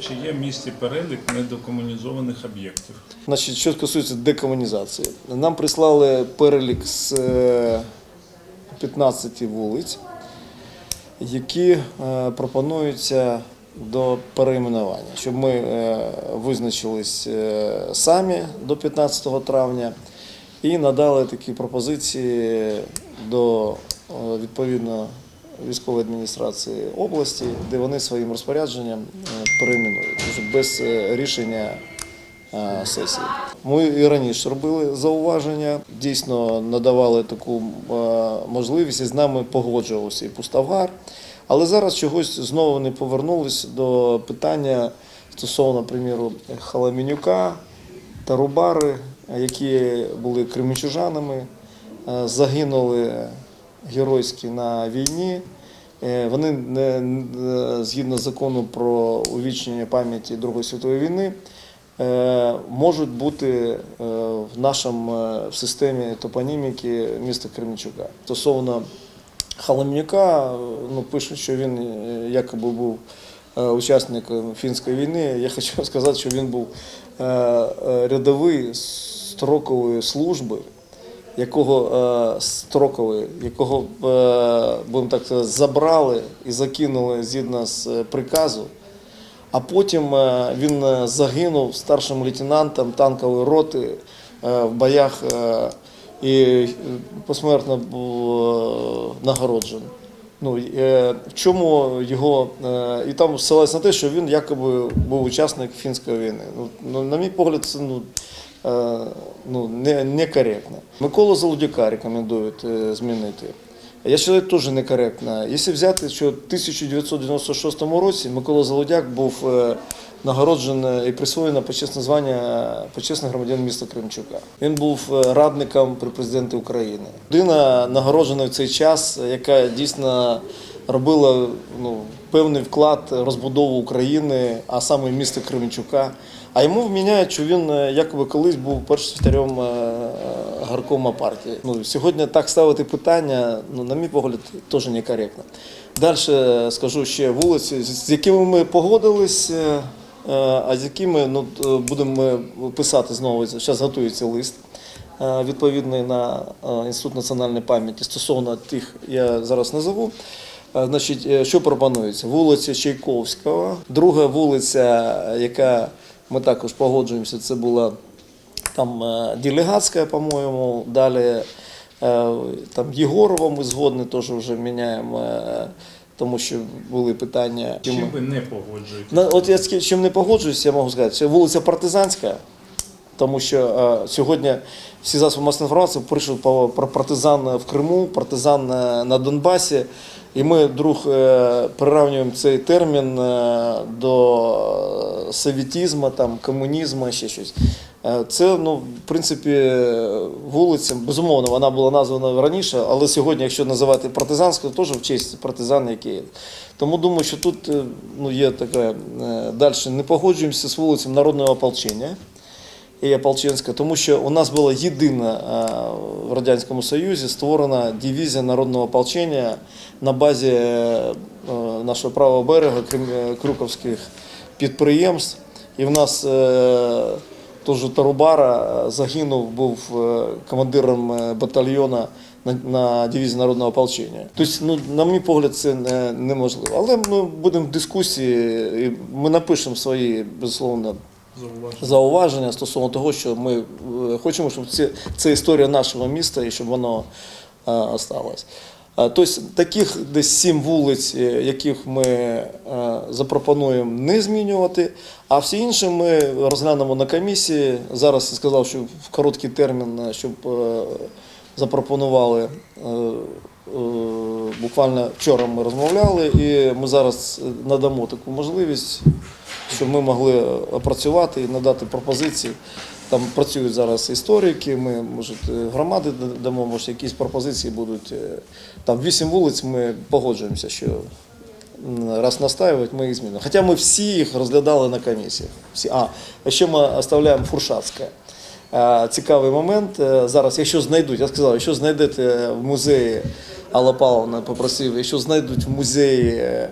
Чи є в місті перелік недокомунізованих об'єктів? Значить, що стосується декомунізації, нам прислали перелік з е, 15 вулиць, які е, пропонуються до перейменування, щоб ми е, визначились е, самі до 15 травня і надали такі пропозиції до е, відповідно військової адміністрації області, де вони своїм розпорядженням е, перейменують без е, рішення е, сесії. Ми і раніше робили зауваження, дійсно надавали таку можливість і з нами погоджувався і Пуставгар. Але зараз чогось знову не повернулись до питання стосовно, приміру, Халамінюка та Рубари, які були кремінчужанами, е, загинули геройськи на війні. Е, Вони не- не- згідно закону про увічнення пам'яті Другої світової війни е, можуть бути е, в нашому е, в системі топоніміки міста Кременчука. Стосовно Халамнюка, е, ну, пишуть, що він е, якоби був е, учасником фінської війни. Я хочу сказати, що він був е, е, рядовий строкової служби, якого е, строковий, якого е, будемо так сказати, забрали і закинули згідно з е, приказу. А потім він загинув старшим лейтенантом танкової роти в боях і посмертно був нагороджений. Ну, в чому його. І там ссилається на те, що він якоби був учасник фінської війни. Ну, ну, на мій погляд, це ну, ну, не, некоректно. Миколу Залудяка рекомендують е, змінити. Я вважаю, теж некоректно. Якщо взяти, що в 1996 році Микола Залудяк був е, нагороджений і присвоєно почесне звання почесний громадянин міста Кримчука. Він був е, радником при президенті України. Людина нагороджена в цей час, яка дійсно робила ну, певний вклад розбудову України, а саме міста Кременчука. А йому вміняють, що він е, якоби колись був першим е, гаркома партії. Ну, сьогодні так ставити питання, ну, на мій погляд, теж некоректно. Далі скажу ще вулиці, з якими ми погодились, е, е, а з якими ну, будемо писати знову. Зараз готується лист е, відповідний на е, Інститут національної пам'яті стосовно тих, я зараз назову. Значить, е, що пропонується? Вулиця Чайковського, друга вулиця, яка ми також погоджуємося, це була там е, Делегатська, по-моєму, далі е, там Єгорова ми згодні теж вже міняємо, тому що були питання. Чим ви не погоджуєтесь? От я з чим не погоджуюсь, я можу сказати, це вулиця Партизанська, тому що е, сьогодні всі засоби масової інформації по- про партизан в Криму, партизан е, на Донбасі. І ми вдруг е, приравнюємо цей термін до совєтізму, там, комунізму, ще щось. Це, ну, в принципі, вулиця, безумовно, вона була названа раніше, але сьогодні, якщо називати партизанською, теж в честь партизан, які є. Тому думаю, що тут ну, є таке далі. Не погоджуємося з вулицями Народного ополчення і Ополченська, тому що у нас була єдина е, в Радянському Союзі створена дивізія народного ополчення на базі е, нашого правого берега Крим- е, Крюковських підприємств. І в нас теж Тарубара загинув, був командиром е, батальйону на, на дивізії народного ополчення. Тобто, ну, на мій погляд, це неможливо. Але ми будемо в дискусії, і ми напишемо свої, безусловно, Зауваження. зауваження стосовно того, що ми е, хочемо, щоб це, це історія нашого міста і щоб воно е, осталось. Тобто таких десь сім вулиць, яких ми запропонуємо не змінювати, а всі інші ми розглянемо на комісії. Зараз я сказав, що в короткий термін, щоб запропонували. Буквально вчора ми розмовляли, і ми зараз надамо таку можливість щоб ми могли опрацювати і надати пропозиції. Там працюють зараз історики, ми може громади дамо, може якісь пропозиції будуть. Е, Там вісім вулиць ми погоджуємося, що раз настаюють, ми їх змінимо. Хоча ми всі їх розглядали на комісіях. Всі. А, ще ми оставляємо Фуршацьке. Е, Цікавий момент. Е, Зараз, якщо знайдуть, я сказав, якщо знайдете в музеї, Алла Павловна попросив, якщо знайдуть в музеї е,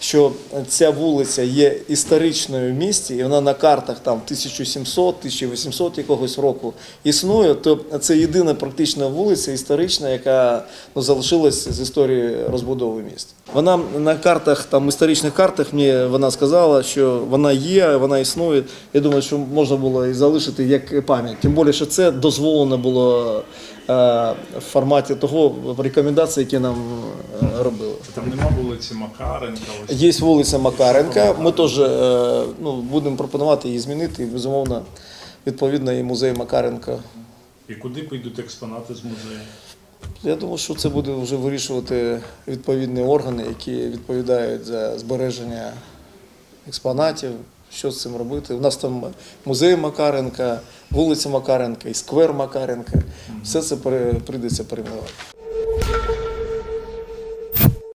що ця вулиця є історичною в місті, і вона на картах там 1700-1800 якогось року існує, то це єдина практична вулиця історична, яка ну, залишилась з історії розбудови міста. Вона на картах, там історичних картах, мені вона сказала, що вона є, вона існує. Я думаю, що можна було і залишити як пам'ять. Тим більше, що це дозволено було в форматі того рекомендацій, які нам е, робили. Там нема вулиці Макаренка. Ось. Є вулиця Макаренка. Ми теж е, ну, будемо пропонувати її змінити. І, безумовно, відповідно, і музей Макаренка. І куди підуть експонати з музею? Я думаю, що це буде вже вирішувати відповідні органи, які відповідають за збереження експонатів. Що з цим робити? У нас там музей Макаренка, вулиця Макаренка і сквер Макаренка. Все це прийдеться перейменувати.